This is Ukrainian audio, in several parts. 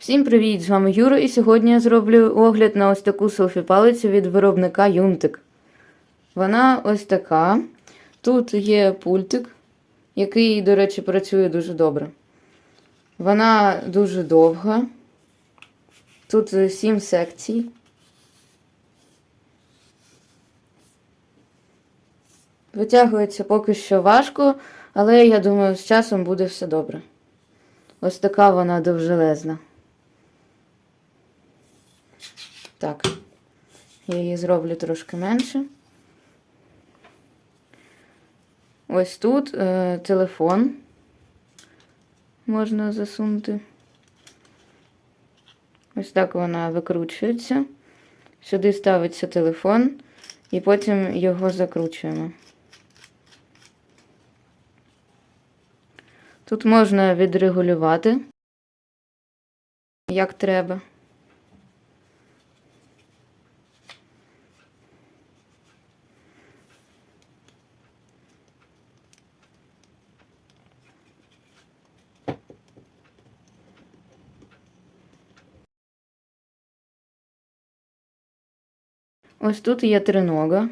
Всім привіт! З вами Юра, і сьогодні я зроблю огляд на ось таку селфі-палицю від виробника Юнтик. Вона ось така. Тут є пультик, який, до речі, працює дуже добре. Вона дуже довга. Тут 7 секцій. Витягується поки що важко, але я думаю, з часом буде все добре. Ось така вона довжелезна. Так, я її зроблю трошки менше. Ось тут е, телефон можна засунути. Ось так вона викручується. Сюди ставиться телефон, і потім його закручуємо. Тут можна відрегулювати, як треба. Ось тут є тринога.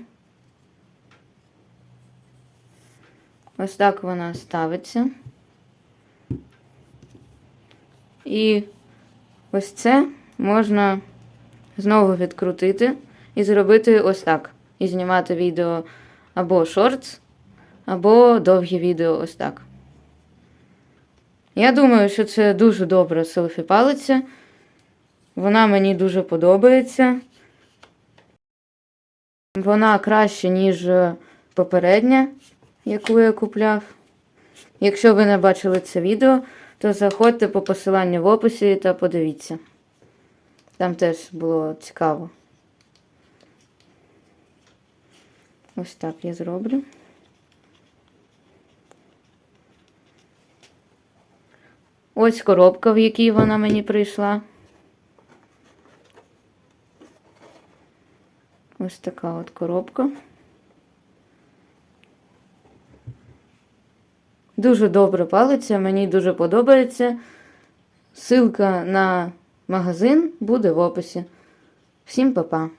Ось так вона ставиться. І ось це можна знову відкрутити і зробити ось так. І знімати відео або шортс, або довгі відео ось так. Я думаю, що це дуже добра селфі-палиця. Вона мені дуже подобається. Вона краще, ніж попередня, яку я купляв. Якщо ви не бачили це відео, то заходьте по посиланню в описі та подивіться. Там теж було цікаво. Ось так я зроблю. Ось коробка, в якій вона мені прийшла. Ось така от коробка. Дуже добре палиться, мені дуже подобається. Силка на магазин буде в описі. Всім па-па!